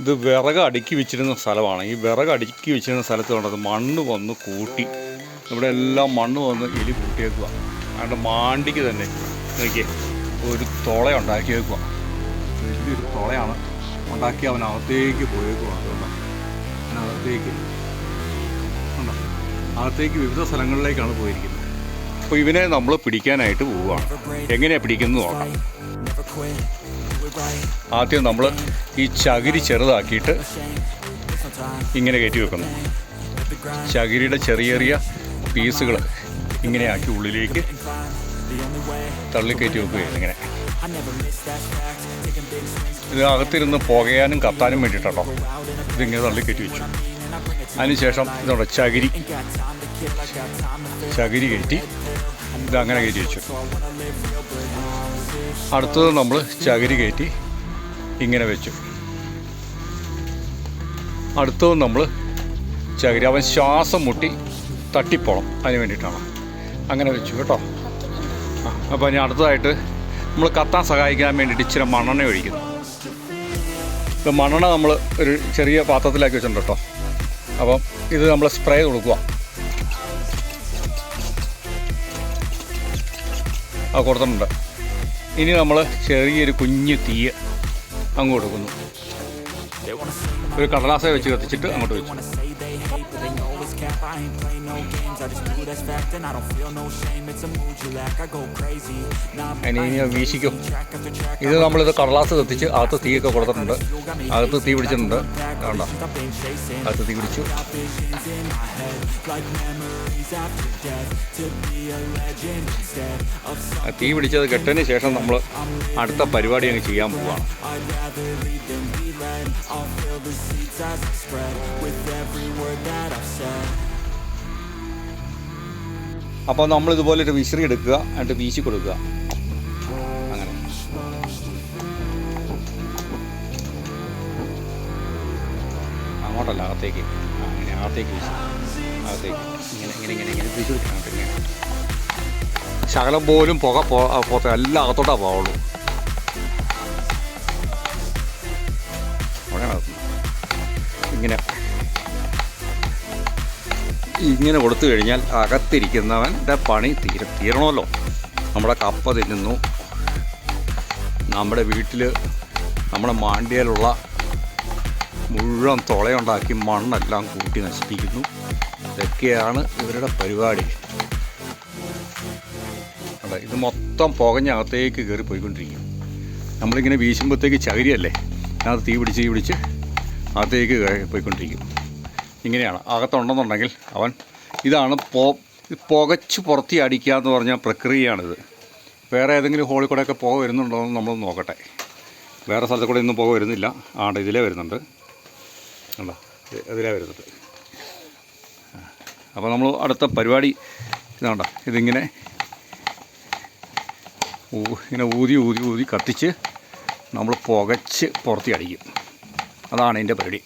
ഇത് വിറക് അടുക്കി വെച്ചിരുന്ന സ്ഥലമാണ്. ഈ വിറക് അടുക്കി വെച്ചിരുന്ന സ്ഥലത്ത് കണ്ടത് മണ്ണ് വന്ന് കൂട്ടി. ഇവിടെ എല്ലാം മണ്ണ് വന്ന് എലി കൂട്ടിയേക്കുക അതുകൊണ്ട് മാണ്ടിക്ക് തന്നെ നോക്കിയേ ഒരു തുള ഉണ്ടാക്കി വെക്കുക വലിയൊരു തുളയാണ് ഉണ്ടാക്കി അവനകത്തേക്ക് പോയേക്കുക അതുകൊണ്ട് അതിനകത്തേക്ക് ഉണ്ടോ അകത്തേക്ക് വിവിധ സ്ഥലങ്ങളിലേക്കാണ് പോയിരിക്കുന്നത്. അപ്പോൾ ഇവനെ നമ്മൾ പിടിക്കാനായിട്ട് പോവുകയാണ്. എങ്ങനെയാണ് പിടിക്കുന്നത് നോക്കാം. ആദ്യം നമ്മൾ ഈ ചകിരി ചെറുതാക്കിയിട്ട് ഇങ്ങനെ കയറ്റി വെക്കുന്നു. ചകിരിയുടെ ചെറിയ ചെറിയ പീസുകൾ ഇങ്ങനെ ആക്കി ഉള്ളിലേക്ക് തള്ളിക്കയറ്റി വെക്കുകയാണ് ഇങ്ങനെ. ഇത് അകത്തിരുന്ന് പുകയാനും കത്താനും വേണ്ടിയിട്ടോ ഇതിങ്ങനെ തള്ളിക്കയറ്റി വെച്ചു. അതിനുശേഷം ഇതോടെ ചകിരി ചകിരി കയറ്റി ഇതങ്ങനെ കയറ്റി വെച്ചു. അടുത്തത് നമ്മൾ ചകിരി കയറ്റി ഇങ്ങനെ വെച്ചു. അടുത്തത് നമ്മൾ ചകിരി അവൻ ശ്വാസം മുട്ടി തട്ടിപ്പോണം അതിന് വേണ്ടിയിട്ടാണ്. അങ്ങനെ വെച്ചു കേട്ടോ. അപ്പോൾ ഇനി അടുത്തതായിട്ട് നമ്മൾ കത്താൻ സഹായിക്കാൻ വേണ്ടിയിട്ട് ഇച്ചിരി മണ്ണെണ്ണ ഒഴിക്കുന്നു. ഇപ്പം മണ്ണെണ്ണ നമ്മൾ ഒരു ചെറിയ പാത്രത്തിലാക്കി വെച്ചിട്ടുണ്ട് കേട്ടോ. അപ്പം ഇത് നമ്മൾ സ്പ്രേ കൊടുക്കുക. ആ കൊടുത്തിട്ടുണ്ട്. ഇനി നമ്മൾ ചെറിയൊരു കുഞ്ഞു തീയ് അങ്ങ് കൊടുക്കുന്നു. ഒരു കടലാസ വെച്ച് കത്തിച്ചിട്ട് അങ്ങോട്ട് വെച്ചു. I ain't play no games, I just do that's fact And I don't feel no shame, it's a mood you lack I go crazy, Now I'm ഇനി വീശിക്കും track ഇത് നമ്മളിത് കടലാസ് കത്തിച്ച് അകത്ത് തീയൊക്കെ കൊടുത്തിട്ടുണ്ട് അകത്ത് തീ പിടിച്ചിട്ടുണ്ട് കണ്ടോ അകത്ത് തീ പിടിച്ചു in തീ പിടിച്ചത് കെട്ടതിന് ശേഷം നമ്മൾ അടുത്ത പരിപാടി അങ്ങ് ചെയ്യാൻ പോവാണ് I'll fill the seats as I spread With every word that I've said അപ്പോൾ നമ്മൾ ഇതുപോലെ ഒരു വിശ്രീ എടുക്കുക എന്നിട്ട് വീശി കൊടുക്കുക. അങ്ങനെ. അങ്ങോട്ടല്ല അകത്തേക്ക്. അങ്ങനെ അകത്തേക്ക് വീശി. അകത്തേക്ക്. ഇങ്ങനെ ഇങ്ങനെ ഇങ്ങനെ ഇങ്ങനെ വീശി കൊടുക്കണം ഇങ്ങനെ. ശകലം പോലും പുക പോ പോത്ത എല്ലാം അകത്തോട്ടാ പോവുള്ളൂ. അവിടെ ഇങ്ങനെ. ഇങ്ങനെ കൊടുത്തു കഴിഞ്ഞാൽ അകത്തിരിക്കുന്നവന്റെ പണി തീര. തീരണമല്ലോ. നമ്മുടെ കപ്പ തിന്നുന്നു. നമ്മുടെ വീട്ടിൽ നമ്മുടെ മാണ്ടിയയിലുള്ള മുഴുവൻ തുളയുണ്ടാക്കി മണ്ണെല്ലാം കൂട്ടി നശിപ്പിക്കുന്നു. ഇതൊക്കെയാണ് ഇവരുടെ പരിപാടി. അതെ ഇത് മൊത്തം പുകഞ്ഞകത്തേക്ക് കയറി പോയിക്കൊണ്ടിരിക്കും. നമ്മളിങ്ങനെ വീശുമ്പോഴത്തേക്ക് ചകിരിയല്ലേ? അതിനകത്ത് തീ പിടിച്ച് തീ പിടിച്ച് അകത്തേക്ക് പോയിക്കൊണ്ടിരിക്കും. ഇങ്ങനെയാണ്. അകത്തുണ്ടെന്നുണ്ടെങ്കിൽ അവൻ ഇതാണ് പോ പുകച്ച് പുറത്തി അടിക്കുക എന്ന് പറഞ്ഞ പ്രക്രിയയാണിത്. വേറെ ഏതെങ്കിലും ഹോളിൽ കൂടെയൊക്കെ പുക വരുന്നുണ്ടോ എന്ന് നമ്മൾ നോക്കട്ടെ. വേറെ സ്ഥലത്ത് കൂടെ ഒന്നും പുക വരുന്നില്ല. ആണ്ട് ഇതിലേ വരുന്നുണ്ട്. കണ്ടോ? ഇതിലേ വരുന്നുണ്ട്. അപ്പോൾ നമ്മൾ അടുത്ത പരിപാടി ഇതാണ്ട. ഇതിങ്ങനെ ഇങ്ങനെ ഊതി ഊതി ഊതി കത്തിച്ച് നമ്മൾ പുകച്ച് പുറത്തി അടിക്കും. അതാണ് എന്റെ പരിപാടി.